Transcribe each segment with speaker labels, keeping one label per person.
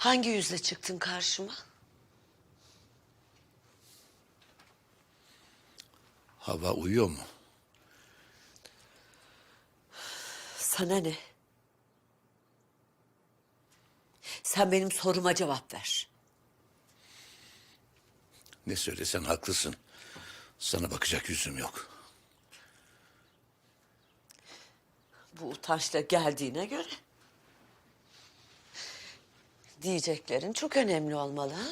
Speaker 1: Hangi yüzle çıktın karşıma?
Speaker 2: Hava uyuyor mu?
Speaker 1: Sana ne? Sen benim soruma cevap ver.
Speaker 2: Ne söylesen haklısın. Sana bakacak yüzüm yok.
Speaker 1: Bu utançla geldiğine göre. Diyeceklerin çok önemli olmalı ha?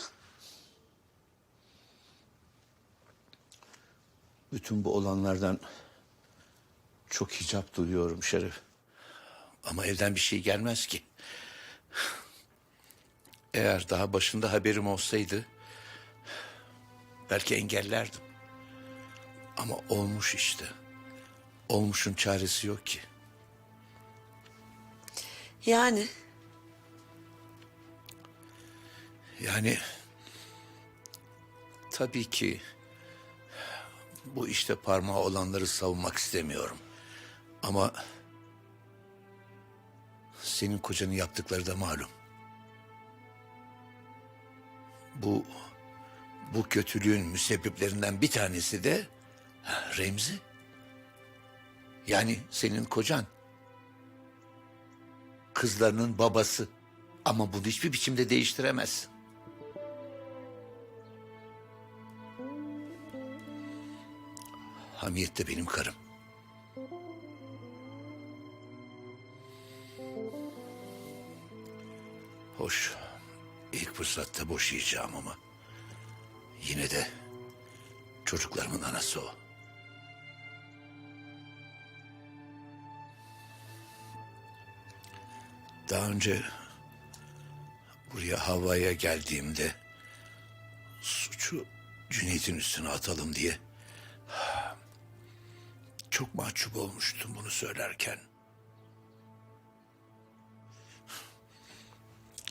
Speaker 2: Bütün bu olanlardan çok hicap duyuyorum Şerif. Ama evden bir şey gelmez ki. Eğer daha başında haberim olsaydı belki engellerdim. Ama olmuş işte. Olmuşun çaresi yok ki.
Speaker 1: Yani
Speaker 2: Yani tabii ki bu işte parmağı olanları savunmak istemiyorum. Ama senin kocanın yaptıkları da malum. Bu bu kötülüğün müsebbiplerinden bir tanesi de Remzi. Yani senin kocan. Kızlarının babası. Ama bunu hiçbir biçimde değiştiremezsin. Hamiyet de benim karım. Hoş, ilk fırsatta boşayacağım ama... ...yine de çocuklarımın anası o. Daha önce buraya Havva'ya geldiğimde... ...suçu Cüneyt'in üstüne atalım diye... Çok mahcup olmuştum bunu söylerken.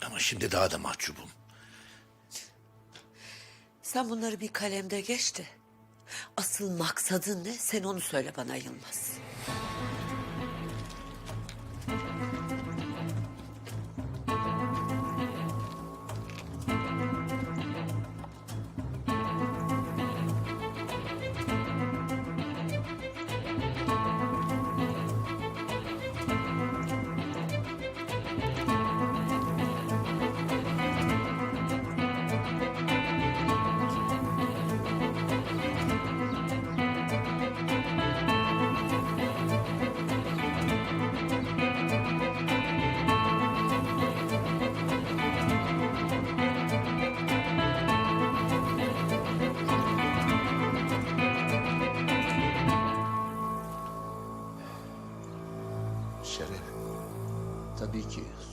Speaker 2: Ama şimdi daha da mahcubum.
Speaker 1: sen bunları bir kalemde geçti. Asıl maksadın ne? Sen onu söyle bana Yılmaz.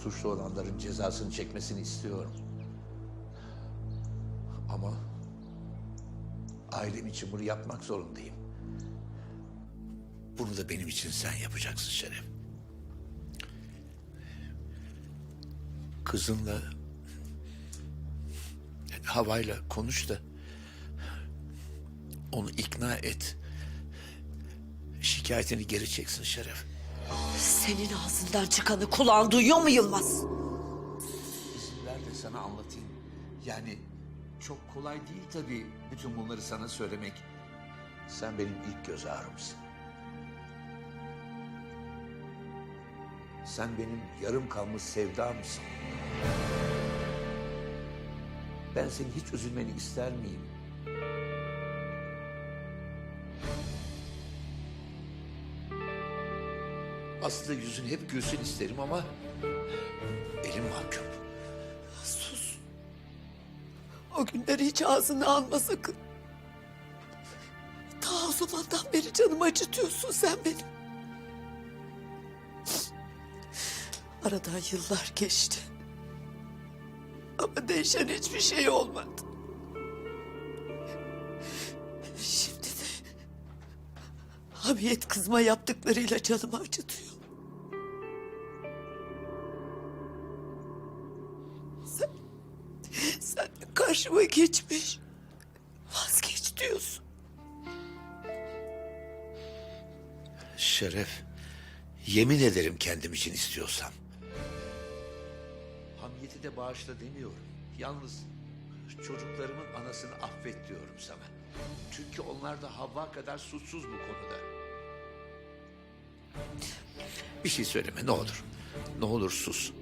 Speaker 2: Suçlu olanların cezasını çekmesini istiyorum. Ama ailem için bunu yapmak zorundayım. Bunu da benim için sen yapacaksın Şeref. Kızınla havayla konuş da onu ikna et. Şikayetini geri çeksin Şeref.
Speaker 1: Senin ağzından çıkanı kulağın duyuyor mu Yılmaz?
Speaker 2: İzin ver de sana anlatayım. Yani çok kolay değil tabii bütün bunları sana söylemek. Sen benim ilk göz ağrımsın. Sen benim yarım kalmış sevdamsın. Ben senin hiç üzülmeni ister miyim? Aslında yüzün hep gülsün isterim ama elim mahkum.
Speaker 1: Sus. O günleri hiç ağzına alma sakın. Ta o zamandan beri canımı acıtıyorsun sen benim. Aradan yıllar geçti. Ama değişen hiçbir şey olmadı. Şimdi de Hamiyet kızma yaptıklarıyla canımı acıtıyor. De karşıma geçmiş. Vazgeç diyorsun.
Speaker 2: Şeref, yemin ederim kendim için istiyorsam. Hamiyet'i de bağışla demiyorum. Yalnız çocuklarımın anasını affet diyorum sana. Çünkü onlar da Havva kadar suçsuz bu konuda. Bir şey söyleme ne olur. Ne olur sus.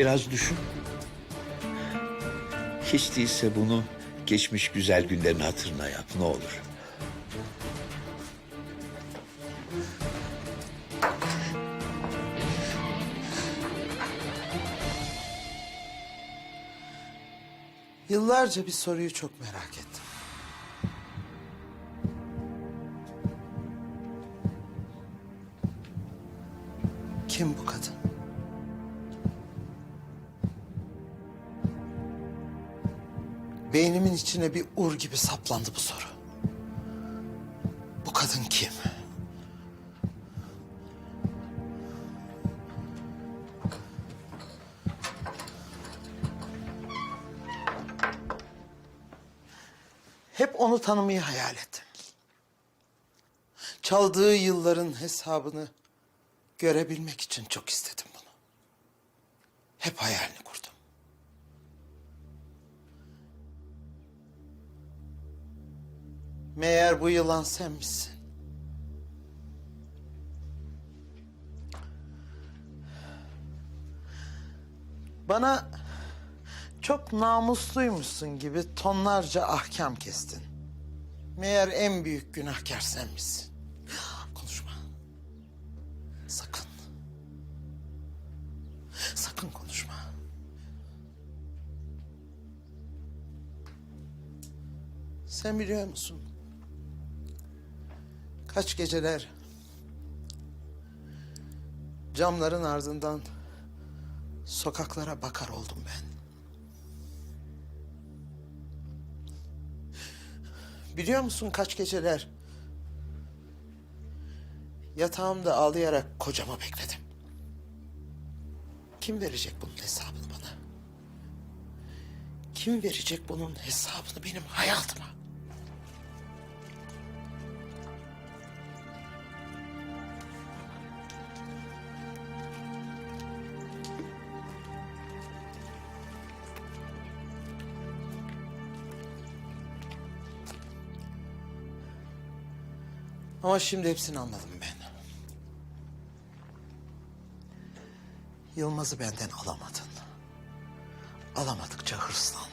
Speaker 2: Biraz düşün. Hiç değilse bunu geçmiş güzel günlerin hatırına yap ne olur.
Speaker 3: Yıllarca bir soruyu çok merak ettim. Kim bu kadın? Beynimin içine bir ur gibi saplandı bu soru. Bu kadın kim? Hep onu tanımayı hayal ettim. Çaldığı yılların hesabını görebilmek için çok istedim bunu. Hep hayalini Meğer bu yılan sen misin? Bana çok namusluymuşsun gibi tonlarca ahkam kestin. Meğer en büyük günahkar sen misin? Konuşma. Sakın. Sakın konuşma. Sen biliyor musun? Kaç geceler camların ardından sokaklara bakar oldum ben. Biliyor musun kaç geceler yatağımda ağlayarak kocama bekledim. Kim verecek bunun hesabını bana? Kim verecek bunun hesabını benim hayatıma? Ama şimdi hepsini anladım ben. Yılmaz'ı benden alamadın. Alamadıkça hırslandın.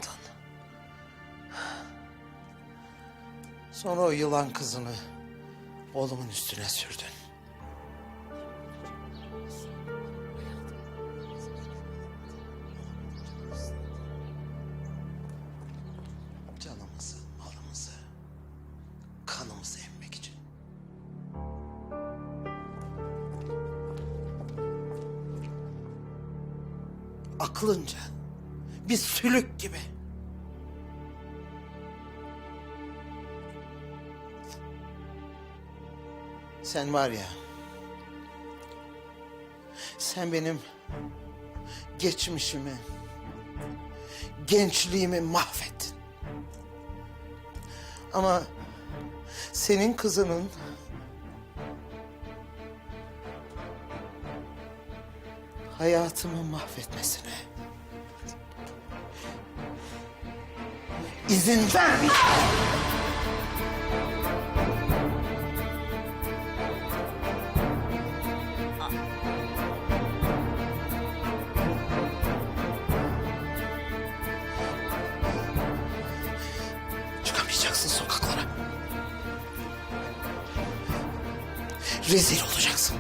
Speaker 3: Sonra o yılan kızını oğlumun üstüne sürdün. Canımızı, malımızı, kanımızı emmek Aklınca, bir sülük gibi. Sen var ya, sen benim geçmişimi, gençliğimi mahvettin. Ama senin kızının hayatımı mahvetmesine izin vermeyeceğim. Çıkamayacaksın sokaklara. Rezil olacaksın.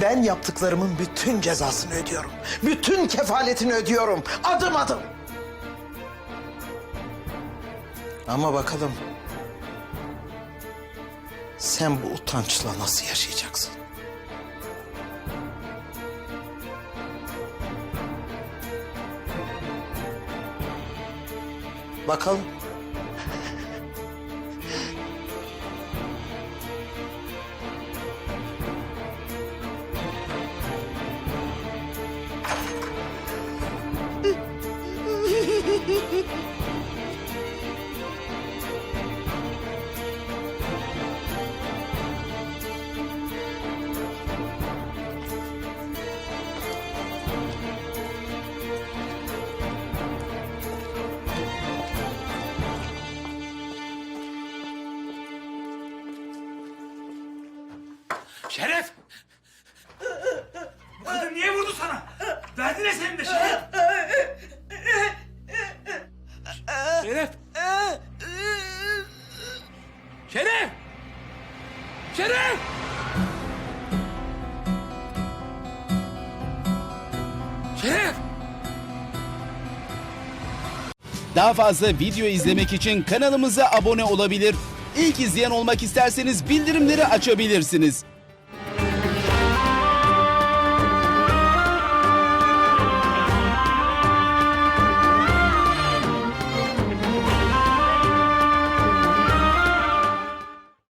Speaker 3: Ben yaptıklarımın bütün cezasını ödüyorum. Bütün kefaletini ödüyorum. Adım adım. Ama bakalım sen bu utançla nasıl yaşayacaksın? Bakalım.
Speaker 4: Ne senin de Şeref? Şeref! Şeref! Şeref! Şeref!
Speaker 5: Daha fazla video izlemek için kanalımıza abone olabilir. İlk izleyen olmak isterseniz bildirimleri açabilirsiniz.